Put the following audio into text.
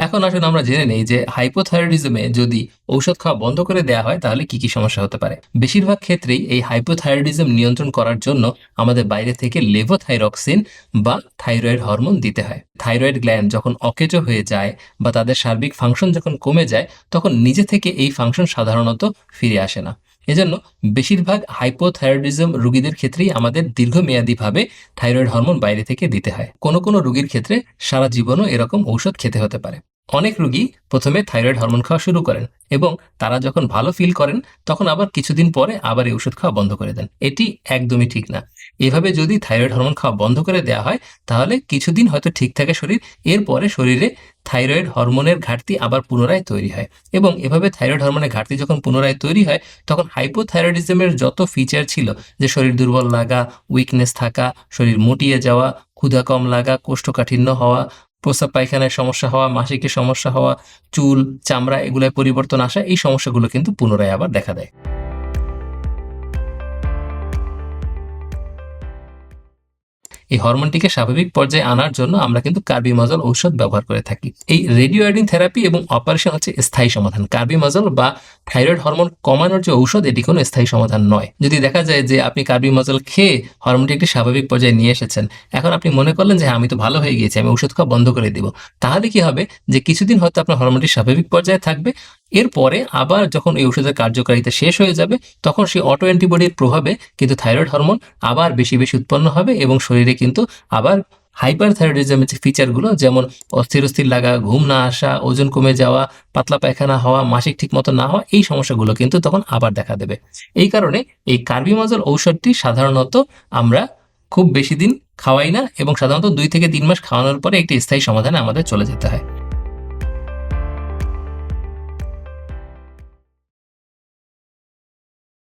এখন আসুন আমরা জেনে নেই যে হাইপোথাইরয়েডিজমে যদি ঔষধ খাওয়া বন্ধ করে দেওয়া হয়, তাহলে কি কি সমস্যা হতে পারে? বেশিরভাগ ক্ষেত্রেই এই হাইপোথাইরয়েডিজম নিয়ন্ত্রণ করার জন্য আমাদের বাইরে থেকে লেভোথাইরক্সিন বা থাইরয়েড হরমোন দিতে হয়। থাইরয়েড গ্ল্যান্ড যখন অকেজো হয়ে যায় বা তাদের সার্বিক ফাংশন যখন কমে যায়, তখন নিজে থেকে এই ফাংশন সাধারণত ফিরে আসে না। এজন্য বেশিরভাগ হাইপোথাইরয়েডিজম রোগীদের ক্ষেত্রেই আমাদের দীর্ঘমেয়াদীভাবে থাইরয়েড হরমোন বাইরে থেকে দিতে হয়। কোনো কোনো রোগীর ক্ষেত্রে সারা জীবনও এরকম ঔষধ খেতে হতে পারে। অনেক রোগী প্রথমে থাইরয়েড হরমোন খাওয়া শুরু করেন এবং তারা যখন ভালো ফিল করেন, তখন আবার কিছুদিন পরে আবার এই ওষুধ খাওয়া বন্ধ করে দেন। এটি একদমই ঠিক না। এভাবে যদি থাইরয়েড হরমোন খাওয়া বন্ধ করে দেওয়া হয়, তাহলে কিছুদিন হয়তো ঠিক থাকে শরীর, এরপরে শরীরে থাইরয়েড হরমোনের ঘাটতি আবার পুনরায় তৈরি হয় এবং এভাবে থাইরয়েড হরমোনের ঘাটতি যখন পুনরায় তৈরি হয়, তখন হাইপোথাইরয়েডিজমের যত ফিচার ছিল, যে শরীর দুর্বল লাগা উইকনেস থাকা, শরীর মুটিয়ে যাওয়া, ক্ষুধা কম লাগা, কোষ্ঠকাঠিন্য হওয়া প্রস্রাব পায়খানায় সমস্যা হওয়া মাসিকের সমস্যা হওয়া, চুল, চামড়া এগুলোয় পরিবর্তন আসা, এই সমস্যাগুলো কিন্তু পুনরায় আবার দেখা দেয়। এই হরমোনটিকে স্বাভাবিক পর্যায়ে আনার জন্য আমরা কিন্তু কার্বিমাজল ঔষধ ব্যবহার করে থাকি। এই রেডিওয়াইডিন থেরাপি এবং অপারেশন হচ্ছে স্থায়ী সমাধান। কার্বিমাজল বা থাইরয়েড হরমোন কমানোর যে ঔষধ এটি কোনো স্থায়ী সমাধান নয়। যদি দেখা যায় যে আপনি কার্বিমাজল খেয়ে হরমোনটি একটি স্বাভাবিক পর্যায়ে নিয়ে এসেছেন এখন আপনি মনে করলেন যে হ্যাঁ, আমি তো ভালো হয়ে গিয়েছি আমি ওষুধ খাওয়া বন্ধ করে দিব। তাহলে কি হবে যে কিছুদিন হয়তো আপনার হরমোনটি স্বাভাবিক পর্যায়ে থাকবে এরপরে আবার যখন এই ওষুধের কার্যকারিতা শেষ হয়ে যাবে, তখন সেই অটো অ্যান্টিবডির প্রভাবে কিন্তু থাইরয়েড হরমোন আবার বেশি বেশি উৎপন্ন হবে এবং শরীরে কিন্তু আবার হাইপার থাইরয়েডিজমের যে ফিচারগুলো যেমন অস্থির অস্থির লাগা, ঘুম না আসা, ওজন কমে যাওয়া, পাতলা পায়খানা হওয়া, মাসিক ঠিক মতো না হওয়া, এই সমস্যাগুলো কিন্তু তখন আবার দেখা দেবে। এই কারণে এই কার্বিমাজল ঔষধটি সাধারণত আমরা খুব বেশি দিন খাওয়াই না এবং সাধারণত দুই থেকে তিন মাস খাওয়ানোর পরে একটি স্থায়ী সমাধানে আমাদের চলে যেতে হয়।